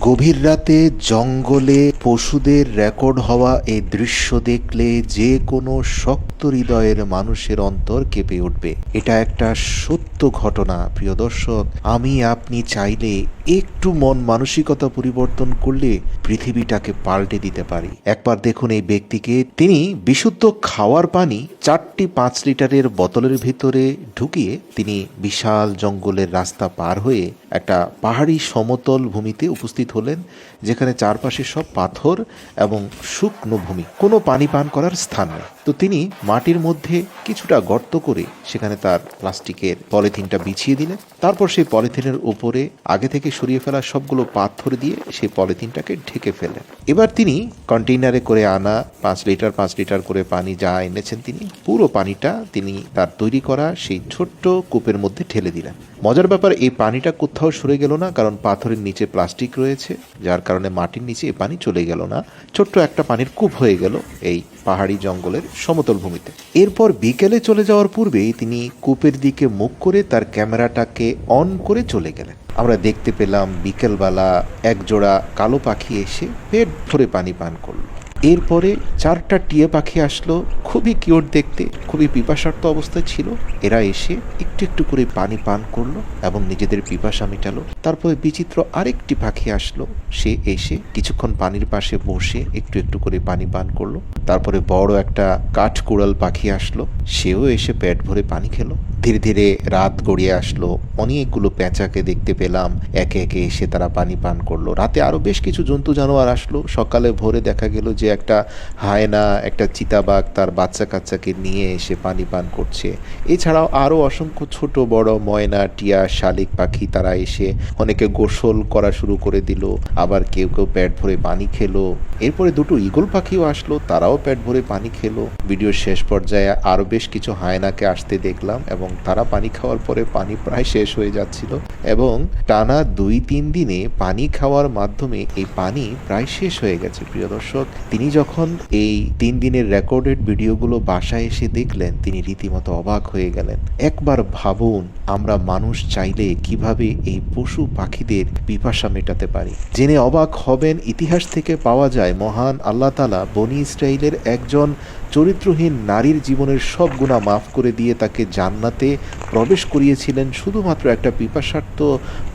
গভীর রাতে জঙ্গলে পশুদের রেকর্ড হওয়া এই দৃশ্য দেখলে যে কোনো শক্ত হৃদয়ের মানুষের অন্তর কেঁপে উঠবে। এটা একটা সত্য ঘটনা, প্রিয় দর্শক। আমি আপনি চাইলে একটু মন মানসিকতা পরিবর্তন করলে পৃথিবীটাকে পাল্টে দিতে পারি। একবার দেখুন এই ব্যক্তিকে। তিনি বিশুদ্ধ খাওয়ার পানি চারটি পাঁচ লিটারের বোতলের ভিতরে ঢুকিয়ে তিনি বিশাল জঙ্গলের রাস্তা পার হয়ে একটা পাহাড়ি সমতল ভূমিতে উপস্থিত হলেন, যেখানে চারপাশে সব পাথর এবং শুকনো ভূমি। কোনো পানি পান করার স্থান নেই। তো তিনি মাটির মধ্যে কিছুটা গর্ত করে সেখানে তার প্লাস্টিকের পলিথিনটা বিছিয়ে দিলেন। তারপর সেই পলিথিনের উপরে আগে থেকে সরিয়ে ফেলা সবগুলো পাথর দিয়ে সেই পলিথিনটাকে ঢেকে ফেলেন এবার তিনি কন্টেইনারে করে আনা পাঁচ লিটার পাঁচ লিটার করে পানি যা এনেছেন তিনি, পুরো পানিটা তিনি তার তৈরি করা সেই ছোট্ট কূপের মধ্যে ঠেলে দিলেন। মজার ব্যাপার, এই পানিটা কোথাও সরে গেল না, কারণ পাথরের নিচে প্লাস্টিক রয়েছে। যার কারণে মাটির নিচে পানি চলে গেল না। ছোট্ট একটা পানির কূপ হয়ে গেল এই পাহাড়ি জঙ্গলের সমতল ভূমিতে। এরপর বিকেলে চলে যাওয়ার পূর্বেই তিনি কূপের দিকে মুখ করে তার ক্যামেরাটাকে অন করে চলে গেলেন। আমরা দেখতে পেলাম বিকেলবেলা এক জোড়া কালো পাখি এসে পেট ভরে পানি পান করল। এরপরে চারটা টিয়ে পাখি আসলো, খুবই কিউট দেখতে, খুবই পিপাসার্ত অবস্থায় ছিল। এরা এসে একটু একটু করে পানি পান করল এবং নিজেদের পিপাসা মেটালো। তারপরে বিচিত্র আরেকটি পাখি আসলো, সে এসে কিছুক্ষণ পানির পাশে বসে একটু একটু করে পানি পান করল। তারপরে বড় একটা কাঠকুড়াল পাখি আসলো, সেও এসে পেট ভরে পানি খেলো। ধীরে ধীরে রাত গড়িয়ে আসলো। অনেকগুলো পেঁচাকে দেখতে পেলাম। একে একে এসে তারা পানি পান করল। রাতে আরও বেশ কিছু জন্তু জানোয়ার আসলো। সকালে ভোরে দেখা গেল যে একটা হায়না, একটা চিতাবাঘ তার বাচ্চা কাচ্চাকে নিয়ে এসে পানি পান করছে। এছাড়াও আরও অসংখ্য ছোট, বড় ময়না, টিয়া, শালিক পাখি তারা এসে অনেকে গোসল করা শুরু করে দিল। আবার কেউ কেউ পেট ভরে পানি খেলো। এরপরে দুটো ঈগল পাখিও আসলো। তারাও পেট ভরে পানি খেলো। ভিডিওর শেষ পর্যায়ে আরও বেশ কিছু হায়নাকে আসতে দেখলাম এবং তারা পানি খাওয়ার পরে পানি প্রায় শেষ হয়ে যাচ্ছিল এবং টানা দুই তিন দিনে পানি খাওয়ার মাধ্যমে এই পানি প্রায় শেষ হয়ে গেছে, প্রিয় দর্শক। তিনি যখন এই তিন দিনের রেকর্ডেড ভিডিওগুলো বাসায় এসে দেখলেন, তিনি রীতিমতো অবাক হয়ে গেলেন। একবার ভাবুন, আমরা মানুষ চাইলে কীভাবে এই পশু পাখিদের পিপাসা মেটাতে পারি? জেনে অবাক হবেন, ইতিহাস থেকে পাওয়া যায়, মহান আল্লাহ তালা বনি ইসরায়েলের একজন চরিত্রহীন নারীর জীবনের সব গুণা মাফ করে দিয়ে তাকে জান্নাতে প্রবেশ করিয়েছিলেন শুধুমাত্র একটা পিপাসার্থ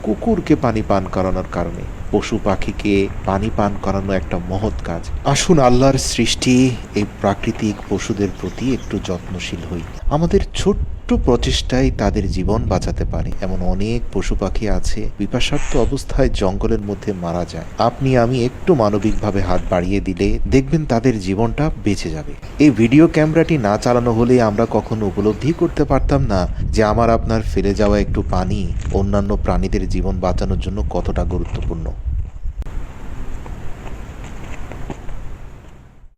কুকুরকে পানি পান করানোর কারণে। পশু পাখিকে পানি পান করানো একটা মহৎ কাজ। আসুন আল্লাহর সৃষ্টি এই প্রাকৃতিক পশুদের প্রতি একটু যত্নশীল হই। আমাদের ছোট্ট প্রচেষ্টায় তাদের জীবন বাঁচাতে পারে। এমন অনেক পশু পাখি আছে বিপাসার্থ অবস্থায় জঙ্গলের মধ্যে মারা যায়। আপনি, আমি একটু মানবিকভাবে হাত বাড়িয়ে দিলে দেখবেন তাদের জীবনটা বেঁচে যাবে। এই ভিডিও ক্যামেরাটি না চালানো হলে আমরা কখনো উপলব্ধি করতে পারতাম না যে আমার আপনার ফেলে যাওয়া একটু পানি অন্যান্য প্রাণীদের জীবন বাঁচানোর জন্য কতটা গুরুত্বপূর্ণ।